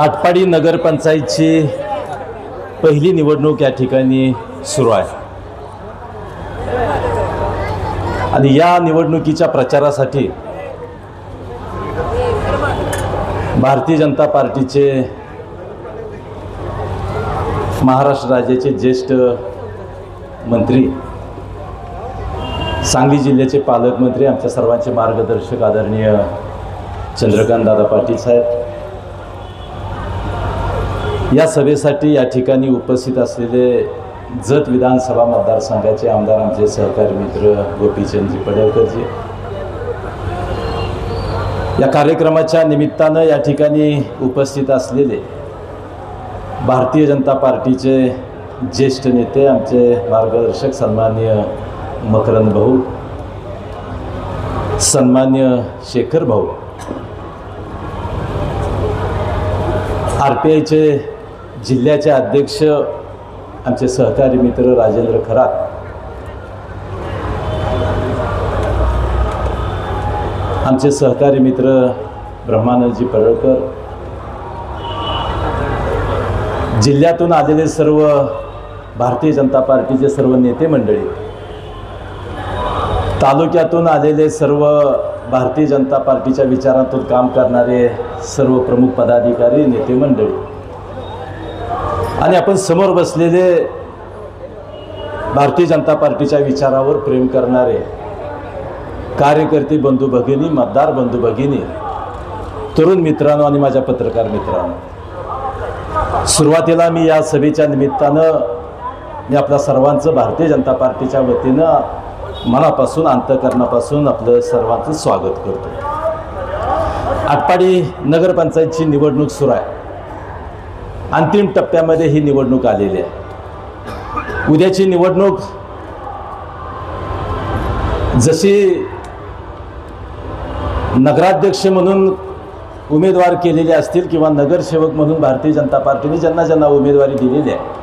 आटपाडी नगरपंचायतची पहिली निवडणूक या ठिकाणी सुरू आहे. आणि या निवडणुकीच्या प्रचारासाठी भारतीय जनता पार्टीचे महाराष्ट्र राज्याचे ज्येष्ठ मंत्री सांगली जिल्ह्याचे पालकमंत्री आमच्या सर्वांचे मार्गदर्शक आदरणीय चंद्रकांत दादा पाटील साहेब या सभेसाठी या ठिकाणी उपस्थित असलेले जत विधानसभा मतदारसंघाचे आमदार आमचे सहकारी मित्र गोपीचंदजी पडळकरजी. या कार्यक्रमाच्या निमित्तानं या ठिकाणी उपस्थित असलेले भारतीय जनता पार्टीचे ज्येष्ठ नेते आमचे मार्गदर्शक सन्मान्य मकरंद भाऊ सन्मान्य शेखर भाऊ आर पी आयचे जिल्ह्याचे अध्यक्ष आमचे सहकारी मित्र राजेंद्र खरात. आमचे सहकारी मित्र ब्रह्मानंदजी परळकर जिल्ह्यातून आलेले सर्व भारतीय जनता पार्टीचे सर्व नेते मंडळी तालुक्यातून आलेले सर्व भारतीय जनता पार्टीच्या विचारातून काम करणारे सर्व प्रमुख पदाधिकारी नेते मंडळी आणि आपण समोर बसलेले भारतीय जनता पार्टीच्या विचारावर प्रेम करणारे कार्यकर्ते बंधू भगिनी मतदार बंधू भगिनी तरुण मित्रांनो आणि माझ्या पत्रकार मित्रांनो सुरुवातीला मी या सभेच्या निमित्तानं मी आपल्या सर्वांचं भारतीय जनता पार्टीच्या वतीनं मनापासून अंतकरणापासून आपलं सर्वांचं स्वागत करतो. आटपाडी नगरपंचायतची निवडणूक सुरू आहे. अंतिम टप्प्यामध्ये ही निवडणूक आलेली आहे. उद्याची निवडणूक जशी नगराध्यक्ष म्हणून उमेदवार केलेले असतील किंवा नगरसेवक म्हणून भारतीय जनता पार्टीने ज्यांना ज्यांना उमेदवारी दिलेली आहे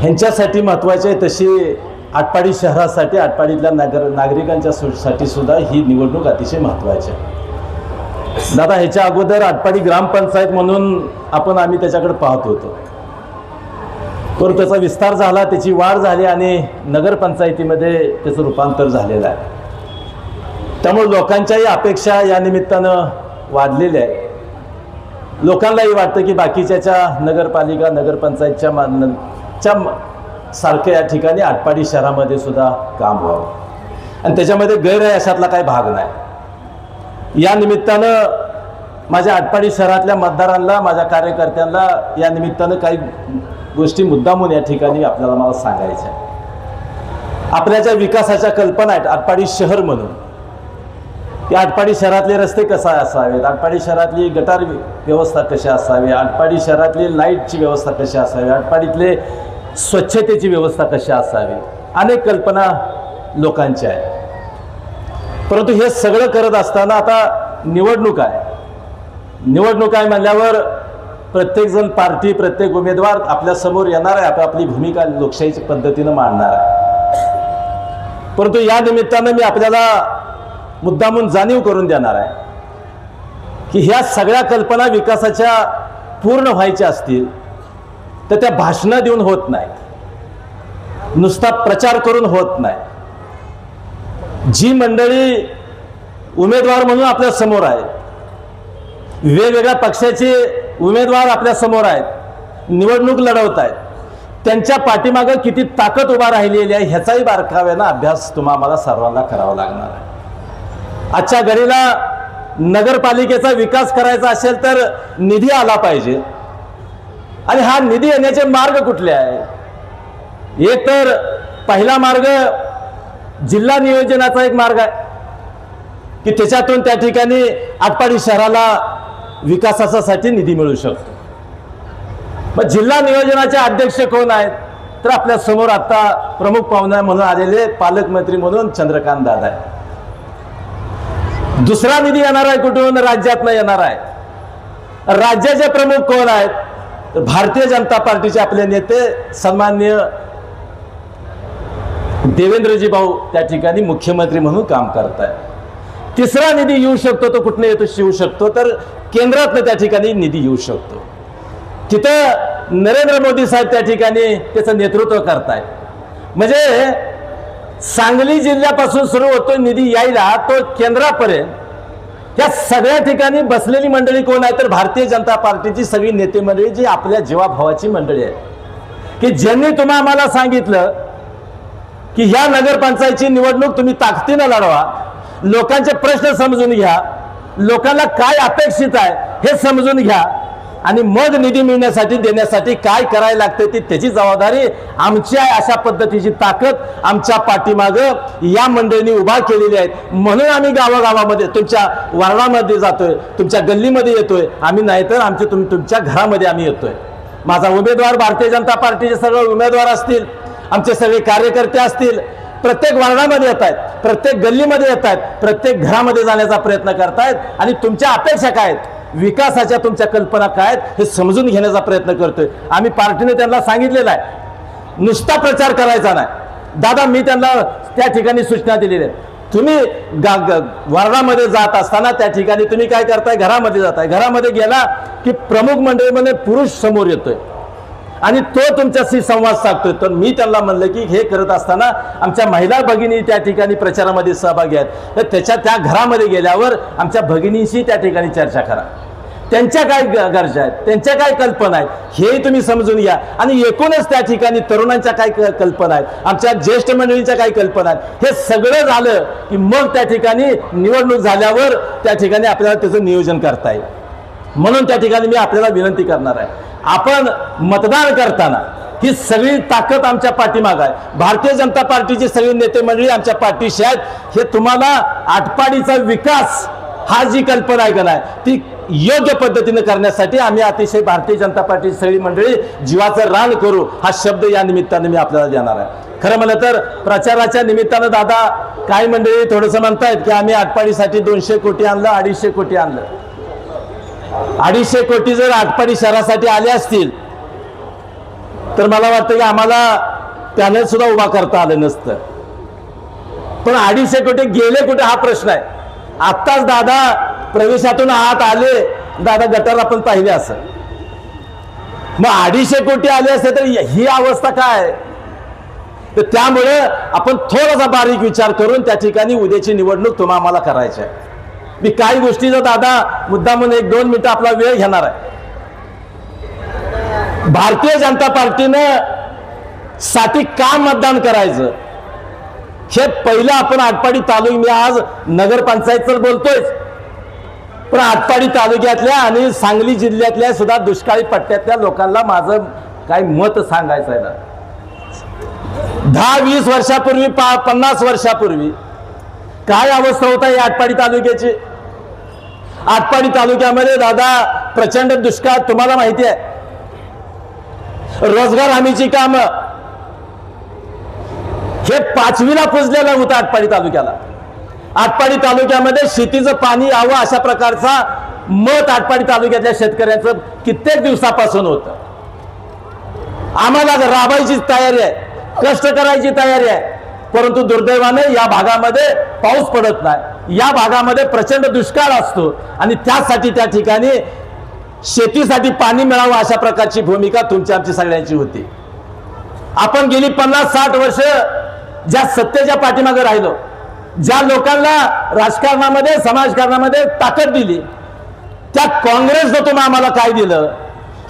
ह्यांच्यासाठी महत्त्वाची आहे तशी आटपाडी शहरासाठी आटपाडीतल्या नागर नागरिकांच्या सुसाठी सुद्धा ही निवडणूक अतिशय महत्त्वाची आहे. दादा ह्याच्या अगोदर आटपाडी ग्रामपंचायत म्हणून आपण आम्ही त्याच्याकडे पाहत होतो. तर त्याचा विस्तार झाला त्याची वाढ झाली आणि नगरपंचायतीमध्ये त्याचं रूपांतर झालेलं आहे. त्यामुळे लोकांच्याही अपेक्षा या निमित्तानं वाढलेल्या आहे लोकांनाही वाटतं की बाकीच्याच्या नगरपालिका नगरपंचायतच्या मानच्या च्या सारखं या ठिकाणी आटपाडी शहरामध्ये सुद्धा काम व्हावं. आणि त्याच्यामध्ये गैर अशातला काही भाग नाही. या निमित्तानं माझ्या आटपाडी शहरातल्या मतदारांना माझ्या कार्यकर्त्यांना या निमित्तानं काही गोष्टी मुद्दामून या ठिकाणी आपल्याला मला सांगायच्या आपल्या ज्या विकासाच्या कल्पना आहेत आटपाडी शहर म्हणून की आटपाडी शहरातले रस्ते कसा असावेत? आटपाडी शहरातली गटार व्यवस्था कशी असावी? आटपाडी शहरातली लाईटची व्यवस्था कशी असावी? आटपाडीतले स्वच्छतेची व्यवस्था कशी असावी? अनेक कल्पना लोकांच्या आहेत. परंतु हे सगळं करत असताना आता निवडणूक आहे. निवडणूक आहे म्हणल्यावर प्रत्येकजण पार्टी प्रत्येक उमेदवार आपल्यासमोर येणार आहे आपली आपली भूमिका लोकशाहीच्या पद्धतीनं मांडणार आहे. परंतु या निमित्तानं मी आपल्याला मुद्दामून जाणीव करून देणार आहे की ह्या सगळ्या कल्पना विकासाच्या पूर्ण व्हायच्या असतील तर त्या भाषणं देऊन होत नाहीत. नुसता प्रचार करून होत नाही जी मंडळी उमेदवार म्हणून आपल्यासमोर आहे वेगवेगळ्या पक्षाचे उमेदवार आपल्यासमोर आहेत. निवडणूक लढवत आहेत. त्यांच्या पाठीमागं किती ताकद उभा राहिलेली आहे ह्याचाही बारकाव्यानं अभ्यास तुम्हाला सर्वांना करावा लागणार आहे. आजच्या घडीला नगरपालिकेचा विकास करायचा असेल तर निधी आला पाहिजे. आणि हा निधी येण्याचे मार्ग कुठले आहे? एक तर पहिला मार्ग जिल्हा नियोजनाचा एक मार्ग आहे. की त्याच्यातून त्या ठिकाणी आटपाडी शहराला विकासासाठी निधी मिळू शकतो. मग जिल्हा नियोजनाचे अध्यक्ष कोण आहेत? तर आपल्यासमोर आता प्रमुख पाहुणा म्हणून आलेले पालकमंत्री म्हणून चंद्रकांत दादा आहे दुसरा निधी येणार आहे कुठून? राज्यातनं येणार आहे. राज्याचे प्रमुख कोण आहेत? तर भारतीय जनता पार्टीचे आपले नेते सन्मान्य देवेंद्रजी भाऊ त्या ठिकाणी मुख्यमंत्री म्हणून काम करत आहेत तिसरा निधी येऊ शकतो तो कुठनं येतो येऊ शकतो? तर केंद्रातनं त्या ठिकाणी निधी येऊ शकतो. तिथं नरेंद्र मोदी साहेब त्या ठिकाणी त्याचं नेतृत्व करतायत म्हणजे सांगली जिल्ह्यापासून सुरू होतो निधी यायला तो केंद्रापर्यंत या सगळ्या ठिकाणी बसलेली मंडळी कोण आहे तर भारतीय जनता पार्टीची सगळी नेते मंडळी जी आपल्या जीवाभावाची मंडळी आहे की ज्यांनी तुम्हा आम्हाला सांगितलं की ह्या नगरपंचायतची निवडणूक तुम्ही ताकदीनं लढवा. लोकांचे प्रश्न समजून घ्या. लोकांना काय अपेक्षित आहे हे समजून घ्या. आणि मग निधी मिळण्यासाठी देण्यासाठी काय करायला लागतं ती त्याची जबाबदारी आमची आहे अशा पद्धतीची ताकद आमच्या पाठीमागं या मंडळींनी उभा केलेली आहे. म्हणून आम्ही गावागावामध्ये तुमच्या वार्डामध्ये जातोय तुमच्या गल्लीमध्ये येतोय. आम्ही नाहीतर आमचे तुम्ही तुमच्या घरामध्ये आम्ही येतोय. माझा उमेदवार भारतीय जनता पार्टीचे सगळे उमेदवार असतील आमचे सगळे कार्यकर्ते असतील. प्रत्येक वार्डामध्ये येत आहेत प्रत्येक गल्लीमध्ये येत आहेत प्रत्येक घरामध्ये जाण्याचा प्रयत्न करतायत आणि तुमच्या अपेक्षा काय आहेत? विकासाच्या तुमच्या कल्पना काय आहेत? हे समजून घेण्याचा प्रयत्न करतोय. आम्ही पार्टीने त्यांना सांगितलेलं आहे. नुसता प्रचार करायचा नाही. दादा मी त्यांना त्या ठिकाणी सूचना दिलेल्या आहेत. तुम्ही गा ग- वार्डामध्ये जात असताना त्या ठिकाणी तुम्ही काय करताय? घरामध्ये जाताय. घरामध्ये गेला की प्रमुख मंडळीमध्ये पुरुष समोर येतोय. आणि तो तुमच्याशी संवाद साधतोय. तर मी त्यांना म्हणलं की हे करत असताना आमच्या महिला भगिनी त्या ठिकाणी प्रचारामध्ये सहभागी आहेत. तर त्याच्या त्या घरामध्ये गेल्यावर आमच्या भगिनींशी त्या ठिकाणी चर्चा करा. त्यांच्या काय ग- गरजा आहेत? त्यांच्या काय कल्पना आहेत? हे तुम्ही समजून घ्या. आणि एकूणच त्या ठिकाणी तरुणांच्या काय क- कल्पना आहेत? आमच्या ज्येष्ठ मंडळींच्या काय कल्पना आहेत? हे सगळं झालं की मग त्या ठिकाणी निवडणूक झाल्यावर त्या ठिकाणी आपल्याला त्याचं नियोजन करता येईल. म्हणून त्या ठिकाणी मी आपल्याला विनंती करणार आहे. आपण मतदान करताना ही सगळी ताकद आमच्या पाठीमाग आहे. भारतीय जनता पार्टीची सगळी नेते मंडळी आमच्या पाठीशी आहेत. हे तुम्हाला आटपाडीचा विकास हा जी कल्पना आहे का नाही ती योग्य पद्धतीने करण्यासाठी आम्ही अतिशय भारतीय जनता पार्टीची सगळी मंडळी जीवाचं रान करू हा शब्द या निमित्ताने मी आपल्याला देणार आहे. खरं म्हणलं तर प्रचाराच्या निमित्तानं दादा काही मंडळी थोडंसं म्हणतायत की आम्ही आटपाडीसाठी दोनशे कोटी आणलं अडीचशे कोटी आणलं. अडीचशे कोटी जर आटपाडी शहरासाठी आले असतील तर मला वाटतं की आम्हाला पॅनल सुद्धा उभा करता आलं नसतं. पण अडीचशे कोटी गेले कुठे हा प्रश्न आहे. आत्ताच दादा प्रवेशातून आत आले दादा गटार आपण पाहिले असं. मग अडीचशे कोटी आले असते तर ही अवस्था काय तर त्यामुळे आपण थोडासा बारीक विचार करून त्या ठिकाणी उद्याची निवडणूक तुम्हाला आम्हाला करायची आहे. मी काही गोष्टीचा दादा मुद्दा म्हणून एक दोन मिनिटं आपला वेळ घेणार आहे. भारतीय जनता पार्टीनं साठी का मतदान करायचं? हे पहिलं आपण आटपाडी तालुक मी आज नगरपंचायत तर बोलतोय. पण आटपाडी तालुक्यातल्या आणि सांगली जिल्ह्यातल्या सुद्धा दुष्काळी पट्ट्यातल्या लोकांना माझं काही मत सांगायचं आहे ना. दहा वीस वर्षापूर्वी पा पन्नास वर्षापूर्वी काय अवस्था होता या आटपाडी तालुक्याची? आटपाडी तालुक्यामध्ये दादा प्रचंड दुष्काळ तुम्हाला माहिती आहे. रोजगार हमीची काम. हे पाचवीला पुजलेलं होतं आटपाडी तालुक्याला. आटपाडी तालुक्यामध्ये शेतीचं पाणी यावं अशा प्रकारचा मत आटपाडी तालुक्यातल्या शेतकऱ्यांचं कित्येक दिवसापासून होतं. आम्हाला राबायची तयारी आहे कष्ट करायची तयारी आहे. परंतु दुर्दैवाने या भागामध्ये पाऊस पडत नाही. या भागामध्ये प्रचंड दुष्काळ असतो आणि त्यासाठी त्या ठिकाणी शेतीसाठी पाणी मिळावं अशा प्रकारची भूमिका तुमची आमची सगळ्यांची होती. आपण गेली पन्नास साठ वर्ष ज्या सत्तेच्या पाठीमागे राहिलो ज्या लोकांना राजकारणामध्ये समाजकारणामध्ये ताकद दिली त्या काँग्रेसनं तुम्ही आम्हाला काय दिलं?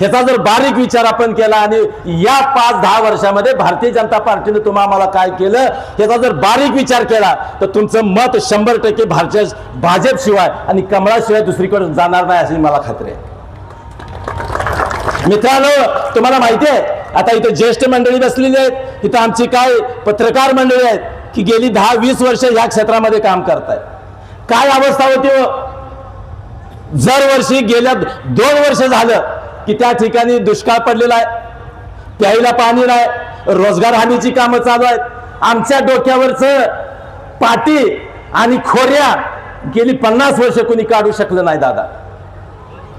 ह्याचा जर बारीक विचार आपण केला आणि या पाच दहा वर्षामध्ये भारतीय जनता पार्टीने तुम्हा आम्हाला काय केलं ह्याचा जर बारीक विचार केला तर तुमचं मत शंभर टक्के भारतीय भाजपशिवाय आणि कमळाशिवाय दुसरीकडे जाणार नाही अशी मला खात्री आहे मित्रांनो तुम्हाला माहिती आहे आता इथे ज्येष्ठ मंडळी बसलेली आहेत इथं आमची काय पत्रकार मंडळी आहेत की गेली दहा वीस वर्ष ह्या क्षेत्रामध्ये काम करतायत काय अवस्था होती हो? दरवर्षी गेल्या दोन वर्ष झालं की त्या ठिकाणी दुष्काळ पडलेला आहे. प्यायला पाणी नाही. रोजगार हानीची कामं चालू आहेत. आमच्या डोक्यावरचं पाटी आणि खोऱ्या गेली पन्नास वर्ष कोणी काढू शकलं नाही दादा.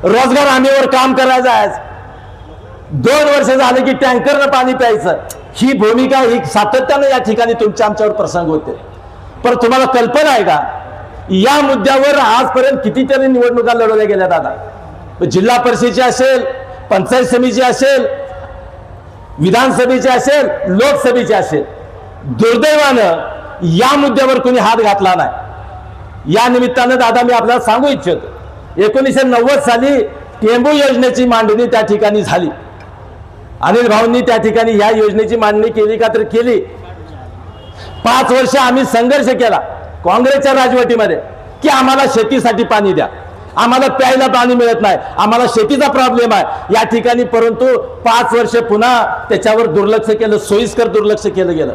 रोजगार हमीवर काम करायचं आहे दोन वर्ष झाले की टँकरनं पाणी प्यायचं. ही भूमिका ही सातत्यानं या ठिकाणी तुमच्या आमच्यावर प्रसंग होते. पण तुम्हाला कल्पना आहे का? या मुद्द्यावर आजपर्यंत कितीतरी निवडणुका लढवल्या गेल्या दादा. जिल्हा परिषदेची असेल पंचायत समितीची असेल विधानसभेची असेल लोकसभेची असेल दुर्दैवानं या मुद्द्यावर कोणी हात घातला नाही. या निमित्तानं दादा मी आपल्याला सांगू इच्छितो एकोणीसशे नव्वद साली टेंबू योजनेची मांडणी त्या ठिकाणी झाली. अनिल भाऊंनी त्या ठिकाणी ह्या योजनेची मांडणी केली का तर केली. पाच वर्ष आम्ही संघर्ष केला काँग्रेसच्या राजवटीमध्ये की आम्हाला शेतीसाठी पाणी द्या. आम्हाला प्यायला पाणी मिळत नाही. आम्हाला शेतीचा प्रॉब्लेम आहे. या ठिकाणी परंतु पाच वर्ष पुन्हा त्याच्यावर दुर्लक्ष केलं सोयीस्कर दुर्लक्ष केलं गेलं.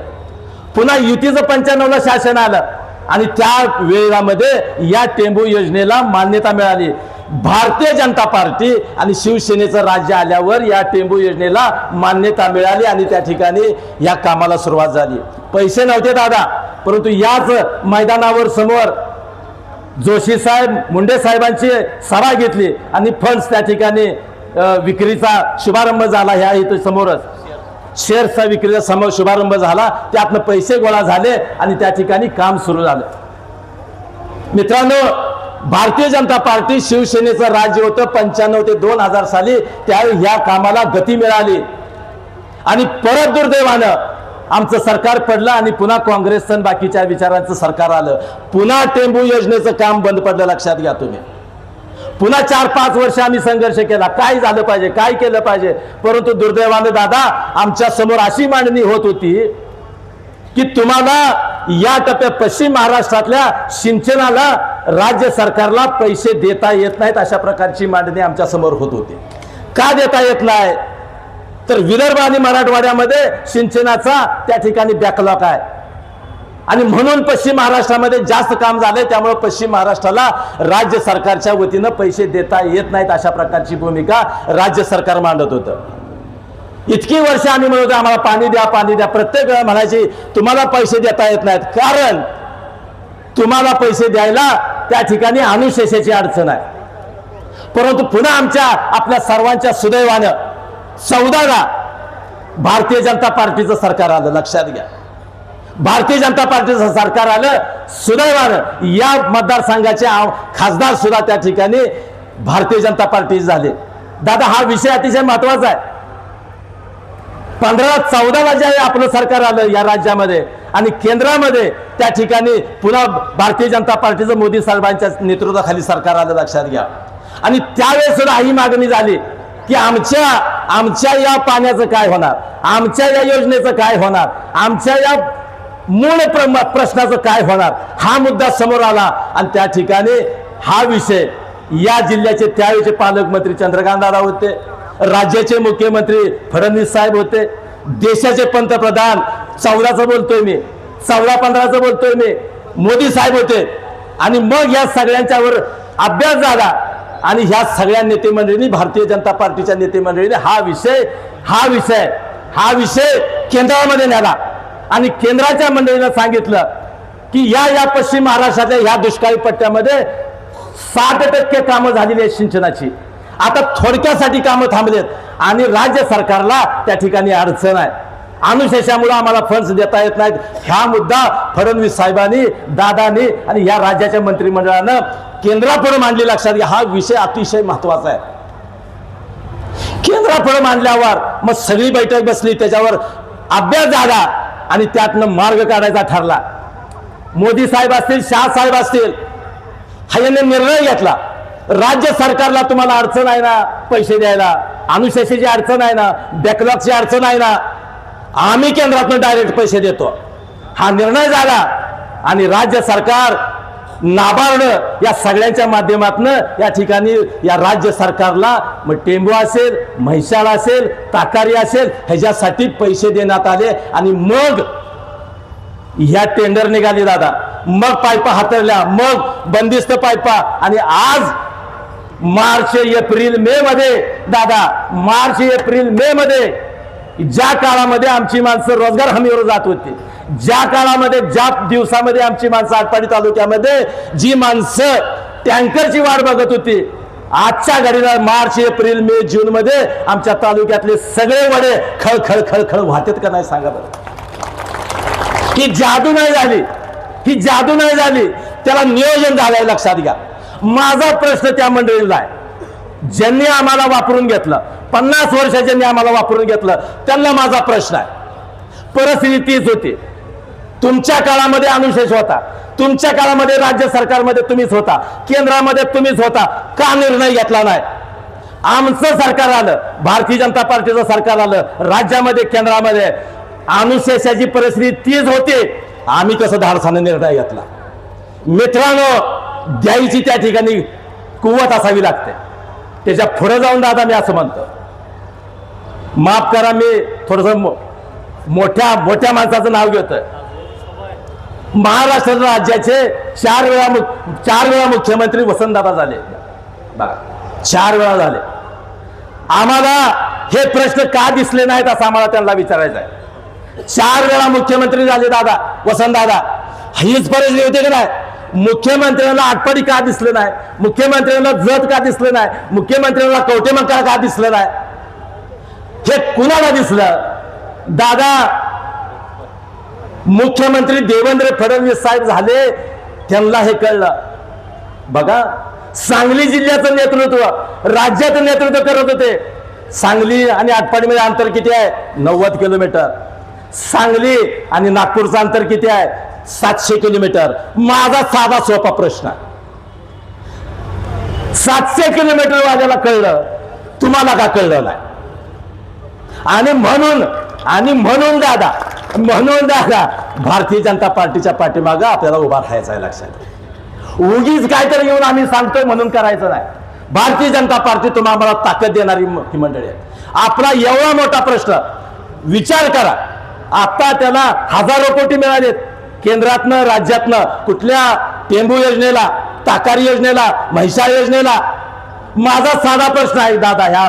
पुन्हा युतीचं पंच्याण्णवला शासन आलं आणि त्या वेळामध्ये या टेंबू योजनेला मान्यता मिळाली. भारतीय जनता पार्टी आणि शिवसेनेचं राज्य आल्यावर या टेंबू योजनेला मान्यता मिळाली आणि त्या ठिकाणी या कामाला सुरुवात झाली. पैसे नव्हते दादा परंतु याच मैदानावर समोर जोशी साहेब मुंडे साहेबांची सभा घेतली आणि फंड्स त्या ठिकाणी विक्रीचा शुभारंभ झाला ह्या इथं समोरच. शेअर्सचा विक्रीचा समोर शुभारंभ झाला त्यातनं पैसे गोळा झाले आणि त्या ठिकाणी काम सुरू झालं. मित्रांनो भारतीय जनता पार्टी शिवसेनेचं राज्य होतं पंच्याण्णव ते दोन हजार साली त्यावेळी ह्या कामाला गती मिळाली. आणि परत दुर्दैवानं आमचं सरकार पडलं आणि पुन्हा काँग्रेसचं बाकीच्या विचारांचं सरकार आलं. पुन्हा टेंबू योजनेचं काम बंद पडलं लक्षात घ्या तुम्ही. पुन्हा चार पाच वर्ष आम्ही संघर्ष केला. काय झालं पाहिजे? काय केलं पाहिजे? परंतु दुर्दैवानं दादा आमच्यासमोर अशी मांडणी होत होती की तुम्हाला या टप्प्यात पश्चिम महाराष्ट्रातल्या सिंचनाला राज्य सरकारला पैसे देता येत नाहीत अशा प्रकारची मांडणी आमच्यासमोर होत होती. का देता येत नाही? तर विदर्भ आणि मराठवाड्यामध्ये सिंचनाचा त्या ठिकाणी बॅकलॉग आहे. आणि म्हणून पश्चिम महाराष्ट्रामध्ये जास्त काम झालंय त्यामुळे पश्चिम महाराष्ट्राला राज्य सरकारच्या वतीनं पैसे देता येत नाहीत अशा प्रकारची भूमिका राज्य सरकार मांडत होतं. इतकी वर्ष आम्ही म्हणत होतो, आम्हाला पाणी द्या पाणी द्या. प्रत्येक वेळा म्हणायची तुम्हाला पैसे देता येत नाहीत. कारण तुम्हाला पैसे द्यायला त्या ठिकाणी अनुशेषाची अडचण आहे. परंतु पुन्हा आमच्या आपल्या सर्वांच्या सुदैवानं चौदाला भारतीय जनता पार्टीचं सरकार आलं लक्षात घ्या. भारतीय जनता पार्टीचं सरकार आलं सुदैवानं या मतदारसंघाचे खासदार सुद्धा त्या ठिकाणी भारतीय जनता पार्टी झाले. दादा हा विषय अतिशय महत्त्वाचा आहे. पंधरा चौदाला जे आहे आपलं सरकार आलं या राज्यामध्ये आणि केंद्रामध्ये त्या ठिकाणी पुन्हा भारतीय जनता पार्टीचं मोदी साहेबांच्या नेतृत्वाखाली सरकार आलं लक्षात घ्या. आणि त्यावेळेस सुद्धा ही मागणी झाली की आमच्या आमच्या या पाण्याचं काय होणार? आमच्या या योजनेचं काय होणार? आमच्या या मूळ प्रश्नाचं काय होणार? हा मुद्दा समोर आला आणि त्या ठिकाणी हा विषय या जिल्ह्याचे त्यावेळेचे पालकमंत्री चंद्रकांत दादा होते राज्याचे मुख्यमंत्री फडणवीस साहेब होते देशाचे पंतप्रधान चौदाचं बोलतोय मी चौदा पंधराचं बोलतोय मी मोदी साहेब होते. आणि मग या सगळ्यांच्यावर अभ्यास झाला. आणि ह्या सगळ्या नेते मंडळींनी भारतीय जनता पार्टीच्या नेतेमंडळीने हा विषय हा विषय हा विषय केंद्रामध्ये नेला आणि केंद्राच्या मंडळीनं सांगितलं की या या पश्चिम महाराष्ट्राच्या ह्या दुष्काळी पट्ट्यामध्ये साठ टक्के कामं झालेली आहेत सिंचनाची. आता थोडक्यासाठी कामं थांबलेत आणि राज्य सरकारला त्या ठिकाणी अडचण आहे. अनुशेषामुळे आम्हाला फंड्स देता येत नाहीत. ह्या मुद्दा फडणवीस साहेबांनी दादानी आणि या राज्याच्या मंत्रिमंडळानं केंद्रापुढे मांडली लक्षात घ्या. हा विषय अतिशय महत्त्वाचा आहे. केंद्रापुढे मांडल्यावर मग सगळी बैठक बसली त्याच्यावर अभ्यास झाला आणि त्यातनं मार्ग काढायचा ठरला. मोदी साहेब असतील शाह साहेब असतील हा यांनी निर्णय घेतला. राज्य सरकारला तुम्हाला अडचण आहे ना पैसे द्यायला? अनुशेषाची अडचण आहे ना? बॅकलॉगची अडचण आहे ना? आम्ही केंद्रातून डायरेक्ट पैसे देतो. हा निर्णय झाला आणि राज्य सरकार नाबार्ड या सगळ्यांच्या माध्यमातून या ठिकाणी या राज्य सरकारला मग टेंबू असेल म्हैसाळ असेल ताकारी असेल ह्याच्यासाठी पैसे देण्यात आले आणि मग ह्या टेंडर निघाली दादा. मग पायपा हातरल्या मग बंदिस्त पायपा. आणि आज मार्च एप्रिल मे मध्ये दादा मार्च एप्रिल मे मध्ये ज्या काळामध्ये आमची माणसं रोजगार हमीवर जात होती ज्या काळामध्ये ज्या दिवसामध्ये आमची माणसं आटपाडी तालुक्यामध्ये जी माणसं टँकरची वाट बघत होती आजच्या घडीला मार्च एप्रिल मे जून मध्ये आमच्या तालुक्यातले सगळे वडे खळ खळ खळ खळ वाहतेत का नाही सांगा बरं? ही जादू नाही झाली ही जादू नाही झाली त्याला नियोजन झालंय लक्षात घ्या. माझा प्रश्न त्या मंडळीला आहे. ज्यांनी आम्हाला वापरून घेतलं पन्नास वर्षाच्या आम्हाला वापरून घेतलं त्यांना माझा प्रश्न आहे. परिस्थिती तीच होती. तुमच्या काळामध्ये अनुशेष होता. तुमच्या काळामध्ये राज्य सरकारमध्ये तुम्हीच होता. केंद्रामध्ये तुम्हीच होता. का निर्णय घेतला नाही? आमचं सरकार आलं. भारतीय जनता पार्टीचं सरकार आलं. राज्यामध्ये केंद्रामध्ये. अनुशेषाची परिस्थिती तीच होती. आम्ही कसं धाडसाने निर्णय घेतला? मित्रांनो द्यायची त्या ठिकाणी कुवत असावी लागते. त्याच्या पुढे जाऊन दादा मी असं म्हणतो. माफ करा मी थोडस मोठ्या मोठ्या माणसाचं नाव घेतोय. महाराष्ट्र राज्याचे चार वेळा चार वेळा मुख्यमंत्री वसंतदादा झाले. बघा चार वेळा झाले. आम्हाला हे प्रश्न का दिसले नाहीत असं आम्हाला त्यांना विचारायचं आहे. चार वेळा मुख्यमंत्री झाले दादा वसंतदादा. हीच परिस्थिती होती की नाही? मुख्यमंत्र्यांना आटपाडी का दिसलं नाही? मुख्यमंत्र्यांना जत का दिसलं नाही? मुख्यमंत्र्यांना कवटेमंका का दिसलं नाही? हे कुणाला दिसलं? दादा मुख्यमंत्री देवेंद्र फडणवीस साहेब झाले त्यांना हे कळलं. बघा सांगली जिल्ह्याचं नेतृत्व राज्याचं नेतृत्व करत होते. सांगली आणि आटपाडीमध्ये अंतर किती आहे? नव्वद किलोमीटर. सांगली आणि नागपूरचं अंतर किती आहे? सातशे किलोमीटर. माझा साधा सोपा प्रश्न. आहे सातशे किलोमीटर वाजायला कळलं? तुम्हाला का कळलं नाही? आणि म्हणून आणि म्हणून दादा म्हणून दादा भारतीय जनता पार्टीच्या पाठीमागं आपल्याला उभा राहायचं आहे लक्षात. उगीच काहीतरी येऊन आम्ही सांगतोय म्हणून करायचं नाही. भारतीय जनता पार्टी तुम्हाला आम्हाला ताकद देणारी ही मंडळी आहे. आपला एवढा मोठा प्रश्न विचार करा. आता त्याला हजारो कोटी मिळालेत. केंद्रातनं राज्यातनं कुठल्या टेंबू योजनेला ताकारी योजनेला म्हैसाळ योजनेला. माझा साधा प्रश्न आहे दादा ह्या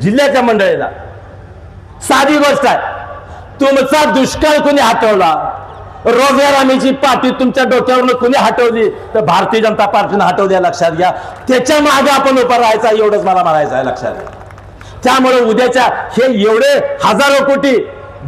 जिल्ह्याच्या मंडळीला. साधी गोष्ट आहे. तुमचा दुष्काळ कोणी हटवला? रोजगार आम्हीची पाठी तुमच्या डोक्यावरनं कुणी हटवली? तर भारतीय जनता पार्टीनं हटवली आहे, लक्षात घ्या. त्याच्यामागे आपण उभं राहायचा एवढंच मला म्हणायचं आहे लक्षात घ्या. त्यामुळे उद्याच्या हे एवढे हजारो कोटी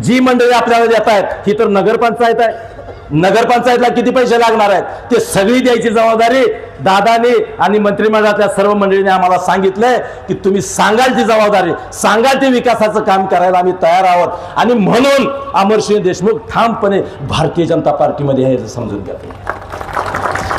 जी मंडळी आपल्याला देत आहेत ही तर नगरपंचायत आहे. नगरपंचायतला किती पैसे लागणार आहेत? ते सगळी द्यायची जबाबदारी दादाने आणि मंत्रिमंडळातल्या सर्व मंडळीने आम्हाला सांगितलंय की तुम्ही सांगाल ती जबाबदारी सांगाल ते विकासाचं काम करायला आम्ही तयार आहोत. आणि म्हणून अमरसिंह देशमुख ठामपणे भारतीय जनता पार्टीमध्ये हे समजून घेतो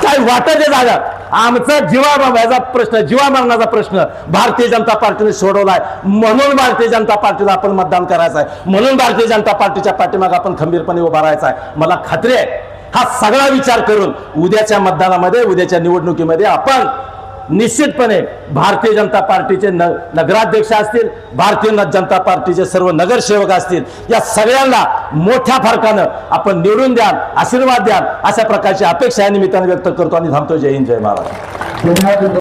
काय वाटत आहे दादा? आमचा जीवा प्रश्न जीवा मरणाचा प्रश्न भारतीय जनता पार्टीने सोडवलाय. म्हणून भारतीय जनता पार्टीला आपण मतदान करायचं आहे म्हणून भारतीय जनता पार्टीच्या पाठीमागे आपण खंबीरपणे उभा राहायचा आहे मला खात्री आहे हा सगळा विचार करून उद्याच्या मतदानामध्ये उद्याच्या निवडणुकीमध्ये आपण निश्चितपणे भारतीय जनता पार्टीचे न नगराध्यक्ष असतील भारतीय जनता पार्टीचे सर्व नगरसेवक असतील या सगळ्यांना मोठ्या फरकानं आपण निवडून द्याल आशीर्वाद द्याल अशा प्रकारची अपेक्षा या निमित्तानं व्यक्त करतो आणि थांबतो. जय हिंद जय महाराज